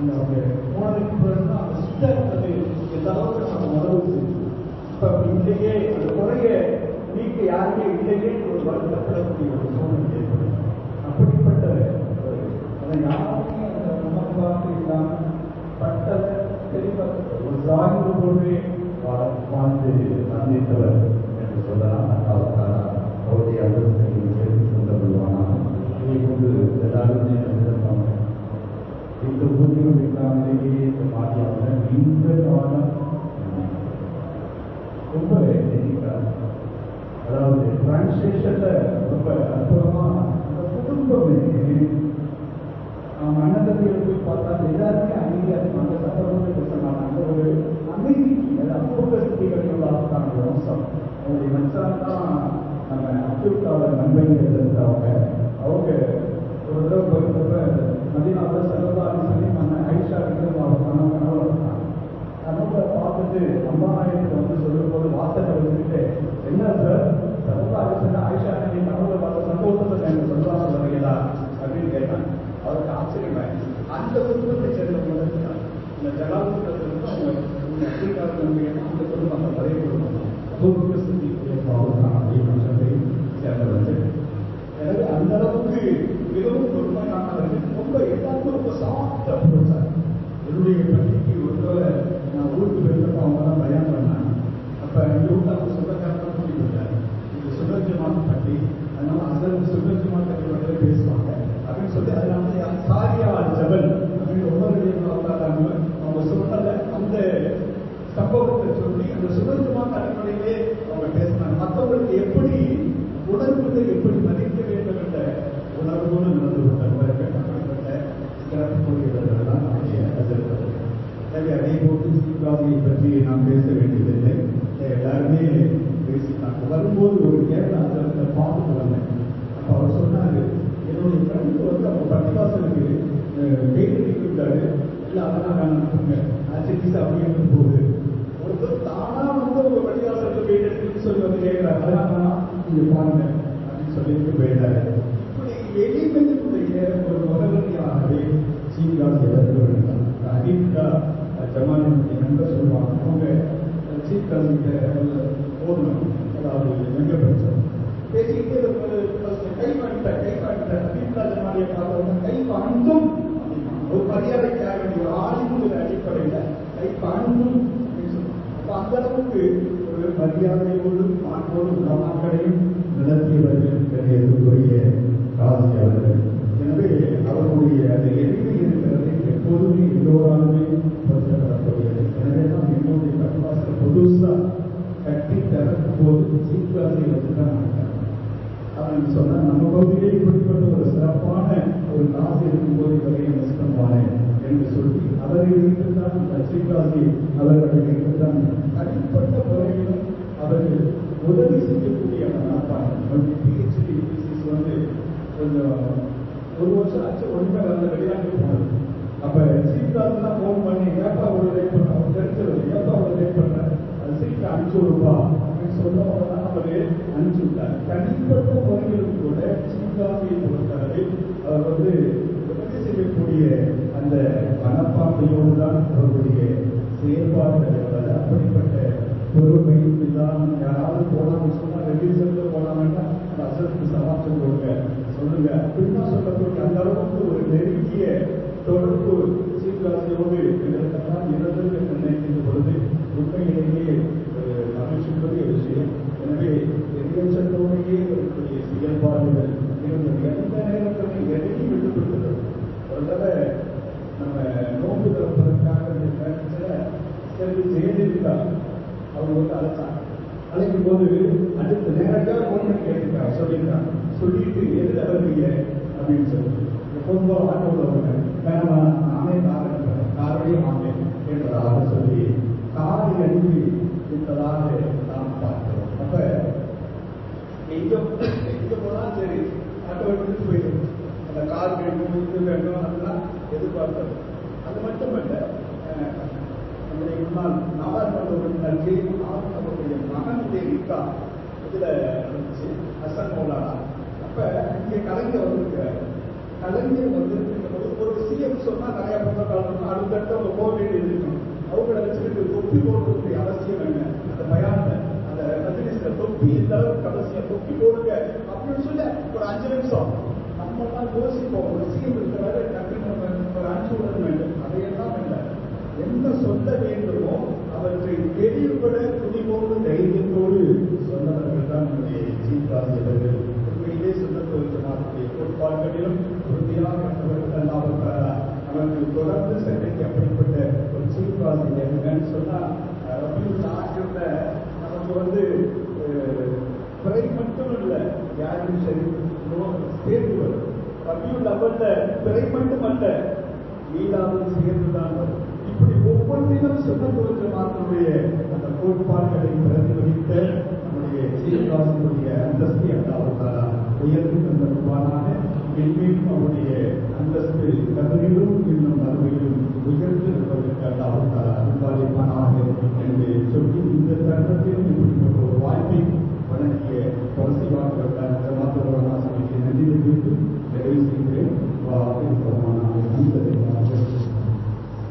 அந்த அவங்க பிறகு அந்த எந்த அளவுக்கு நம்ம இல்லையே அந்த குறைய நீக்க யாருமே இல்லையே ஒரு வருத்தப்படக்கூடிய ஒரு சூழ்நிலை ஏற்படும். அப்படிப்பட்ட ஒரு அதை யாருமே அந்த நமக்கு இல்லாமல் ஒரு சாய்வு போன்றே வாழ்ந்து என்று சொல்லலாம். அல்லாவுக்கான அவருடைய அந்தஸ்தை சேர்த்து கொண்டு கொள்வானாக இதை கொண்டு எல்லாருமே இந்த ஊதியம் இல்லாமலேயே இந்த மாதிரியான ரொம்ப அதாவது ரொம்ப அந்த மன்னதத்தில் போய் பார்த்தா எல்லாருமே இருப்பாங்க. சட்டமன்ற பேச மாட்டாங்க. ஒரு ஒரு அம்சம் மச்சான் தான் நம்ம நண்பர்கள் இருந்தவங்க அவங்க ஒரு தடவை பார்த்துட்டு அம்மா நாயகத்தை வந்து சொல்லும்போது வாசனை வச்சுக்கிட்டு என்ன சார் செல்லதாரி சொன்ன ஆயிஷா நீ தமிழ் பார்த்த சந்தோஷத்தை எனக்கு சொல்லுவாங்க வரீங்களா அப்படின்னு கேட்டாங்க அவருக்கு ஆச்சரியமாயிருச்சு அந்த குடும்பத்தை சேர்ந்த இருக்காங்க இந்த ஜனாதிபதி அவங்க அந்த குடும்பம் அந்த பழைய குடும்பம். தூக்கு சுத்தி அப்படின்னு சொல்லி சேர்ந்தவங்க எனவே அந்த அளவுக்கு மிகவும் பொறுமையானவர்கள். ரொம்ப எல்லாருக்கும் ரொம்ப சாஃப்டா போச்சார் என்னுடைய பள்ளிக்கு ஒரு ஊருக்கு போயிருந்தப்ப அவங்க தான் பயன் பண்ணாங்க அப்ப எங்க ஊர்ல அவங்க சொந்தக்காரங்க கூட்டி கொடுத்தாங்க இது சுந்தரஜமான பள்ளி அதனால அதன் சுந்தரஜமான பள்ளியோட பேசுவாங்க அப்படின்னு சொல்லி அதனால சாரியா ஜபல் அப்படின்னு ரொம்ப வந்தாங்க அவங்க சொன்னத அந்த சம்பவத்தை சொல்லி அந்த சுதந்திரமான அடிப்படையிலே அவங்க பேசினாங்க மற்றவங்களுக்கு எப்படி உணர்வுகளை எப்படி மதிக்க வேண்டும் என்ற உணர்வோடு நடந்து கொண்டவர்கள் அப்படிப்பட்ட சிறப்புக்குரியவர்கள் தான் நம்முடைய எதிர்ப்பது எனவே அதே போன்று சிவகாசியை பற்றி நாம் பேச வேண்டியதில்லை எல்லாருமே பேசினாங்க வரும்போது ஒரு கேரளா அந்த பார்த்துட்டு வந்தேன் அப்போ அவர் சொன்னாரு என்னுடைய ஃப்ரெண்டு வந்து அவங்க பட்டிவாசலுக்கு வெயில் அடிக்கிறாரு இல்லை அதெல்லாம் வேணாம் ஆக்சிட்டிஸ் அப்படின்னு போகுது ஒருத்தர் தானா வந்து உங்க பட்டிவாசலுக்கு வெயில் அடிக்குன்னு சொல்லி வந்து கேட்கிறாரு அதெல்லாம் வேணாம் நீங்க பாருங்க அப்படின்னு சொல்லிட்டு போயிட்டாரு இப்படி எளிமையினுடைய ஒரு முகவரியாகவே சீனிவாசி அவர்கள் அடித்தா ஜமானுடைய நண்பர் சொல்லுவாங்க. அவங்க அதாவது எங்க படிச்சோம் பேசிக்கிட்டு கை கை பார்த்தவங்க கை ஒரு மரியாதைக்காக வேண்டிய ஆளுங்கிற அடிப்படையில் கை அப்ப அந்த அளவுக்கு ஒரு மரியாதையோடு மாற்றோடு உலமாக்களையும் நடத்தியவர்கள் காசி அவர்கள் எனவே அவர்களுடைய எனவே தான் கட்டுவாசல் புதுசா கட்டி திறக்கும் போது சீக்கிராசை வச்சு தான் நடக்கிறாங்க அவன் சொன்னா நம்ம பகுதியிலே இப்படிப்பட்ட ஒரு சிறப்பான ஒரு காசு இருக்கும்போது இவரையும் மிஸ் பண்ணுவானே என்று சொல்லி அவரை வைத்துத்தான் அந்த சீக்கிராசி அவர்களை தான் தனிப்பட்ட முறையிலும் அவர்கள் உதவி செய்யக்கூடிய பிஹெச்டி வந்து கொஞ்சம் ஒரு வருஷம் ஆச்சு ஒன்றுமே வரல வெளிநாட்டு போனது அப்ப சீக்கிரம் தான் ஃபோன் பண்ணி ஏப்பா அவ்வளவு லேட் பண்ண அவங்க தெரிஞ்சது ஏப்பா அவ்வளவு லேட் பண்ண அது அஞ்சு அனுப்பிச்சு விடுப்பா அப்படின்னு அவரு அனுப்பிச்சு விட்டார் தனிப்பட்ட முறையிலும் கூட சீக்கிராசியை பொறுத்தளவில் அவர் வந்து உதவி செய்யக்கூடிய அந்த மனப்பான்மையோடு தான் அவருடைய செயல்பாடுகள் என்பது அப்படிப்பட்ட பொறுமை நிதானம் யாராவது போனாங்க சொன்னா வெளியே ரெடியூசர்ல போனாங்கன்னா அந்த அசலுக்கு சமாச்சம் கொடுங்க சொல்லுங்க. அப்படின்னா சொல்லக்கூடிய அந்த அளவுக்கு ஒரு நெருங்கிய தொடர்பு சீர்காசியோடு எங்களுக்கெல்லாம் இருந்தது என்று நினைக்கின்ற பொழுது உண்மையிலேயே ஒரு மகிழ்ச்சிக்குரிய விஷயம் எனவே எதிர்ச்சத்தோடையே இருக்கக்கூடிய செயல்பாடுகள் இருந்தது எந்த நேரத்தில் எதையும் விட்டுவிட்டது ஒரு தடவை நம்ம நோக்கு திறப்பதற்காக செல்வி ஜெயலலிதா அவங்க வந்து அழைச்சாங்க. அழைக்கும் போது அடுத்த நேரடியாக ஃபோன் பண்ணி கேட்டுருக்காங்க சொல்லியிருக்காங்க. சொல்லிட்டு எதில் வருவீங்க அப்படின்னு சொல்லி பொதுவாக ஆட்டோவில் வருங்க வேணாமா? இது வேண்டும் அதெல்லாம் எதிர்பார்த்தது அது மட்டுமல்ல நம்முடைய முன்னாள் நாடாளுமன்ற உறுப்பினர் ஜே ஆர் அவருடைய மகன் நிக்கா இதுல இருந்துச்சு அசன் மௌலானா அப்ப இங்க கலைஞர் வந்திருக்கிறார் கலைஞர் வந்திருக்கிற போது ஒரு சிஎம் சொன்னா நிறைய புத்தகம் அடுத்தடுத்து அவங்க போக வேண்டியது இருக்கும் அவங்கள வச்சுக்கிட்டு தொப்பி போடுறதுடைய அவசியம் என்ன அந்த பயானத்தை அந்த மஜ்லிஸ்ல தொப்பி இந்த அளவுக்கு அவசியம் தொப்பி போடுங்க அப்படின்னு சொல்லி ஒரு அஞ்சு நிமிஷம் நம்ம எல்லாம் யோசிப்போம். ஒரு சிஎம் இருக்கிறாரு டக்குன்னு நம்ம ஒரு அஞ்சு வேண்டும். அதையெல்லாம் இல்லை. என்ன சொல்ல வேண்டுமோ அவற்றை தெளிவுபட துணிவோடு தைரியத்தோடு சொன்னவர்கள் தான் நம்முடைய சீதாசியவர்கள் உண்மையிலே சொன்னதற்குமாருடைய கோட்பாடுகளிலும் உறுதியாக கற்றவர்கள் அவர்கள் நமக்கு தொடர்ந்து சென்னைக்கு அப்படிப்பட்ட ஒரு சீர்வாசியர்கள் சொன்னா ரபியுல் ஆகியோட நமக்கு வந்து குறை மட்டும் இல்லை. யாரும் சரி சேர்ந்து வரும் ரபியுல் பிறை மட்டுமல்ல மீளாவும் சேர்ந்துதான் வரும். இப்படி ஒவ்வொன்றிலும் சொன்னதோற்ற மாத்தினுடைய அந்த கோட்பாடுகளை பிரதிபலித்த நம்முடைய உயர்ந்து அவருடைய அந்தஸ்து கதவிலும் இன்னும் உயர்ந்து அன்பாளிப்பானாக என்று சொல்லி இந்த தருணத்தில் இப்படிப்பட்ட ஒரு வாய்ப்பை کے بعد فرمانا پسند کرے